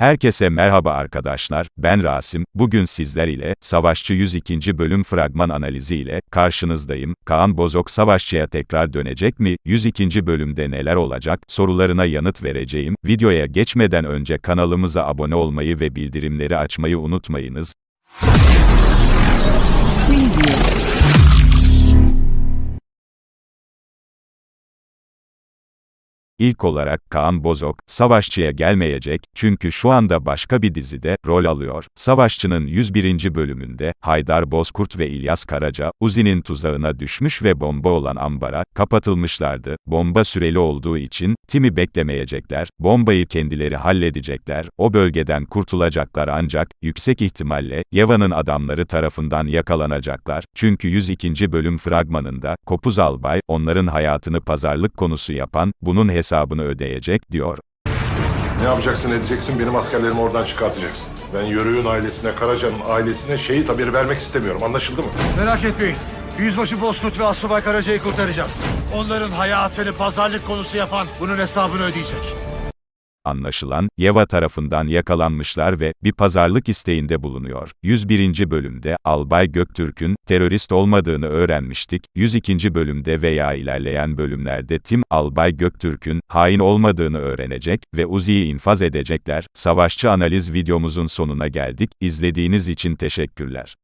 Herkese merhaba arkadaşlar, ben Rasim, bugün sizler ile, Savaşçı 102. bölüm fragman analizi ile, karşınızdayım, Kaan Bozok Savaşçı'ya tekrar dönecek mi, 102. bölümde neler olacak, sorularına yanıt vereceğim, videoya geçmeden önce kanalımıza abone olmayı ve bildirimleri açmayı unutmayınız, İlk olarak Kaan Bozok, Savaşçı'ya gelmeyecek, çünkü şu anda başka bir dizide, rol alıyor. Savaşçı'nın 101. bölümünde, Haydar Bozkurt ve İlyas Karaca, Uzi'nin tuzağına düşmüş ve bomba olan ambara, kapatılmışlardı. Bomba süreli olduğu için, Tim'i beklemeyecekler, bombayı kendileri halledecekler, o bölgeden kurtulacaklar ancak, yüksek ihtimalle, Yeva'nın adamları tarafından yakalanacaklar, çünkü 102. bölüm fragmanında, Kopuz Albay, onların hayatını pazarlık konusu yapan, bunun hesabını ödeyecek, diyor. Ne yapacaksın edeceksin benim askerlerimi oradan çıkartacaksın. Ben Yörük'ün ailesine, Karaca'nın ailesine şehit haberi vermek istemiyorum anlaşıldı mı? Merak etmeyin. Yüzbaşı Bozkurt ve Asubay Karaca'yı kurtaracağız. Onların hayatını pazarlık konusu yapan bunun hesabını ödeyecek. Anlaşılan, Yeva tarafından yakalanmışlar ve bir pazarlık isteğinde bulunuyor. 101. bölümde, Albay Göktürk'ün terörist olmadığını öğrenmiştik. 102. bölümde veya ilerleyen bölümlerde Tim, Albay Göktürk'ün hain olmadığını öğrenecek ve Uzi'yi infaz edecekler. Savaşçı analiz videomuzun sonuna geldik. İzlediğiniz için teşekkürler.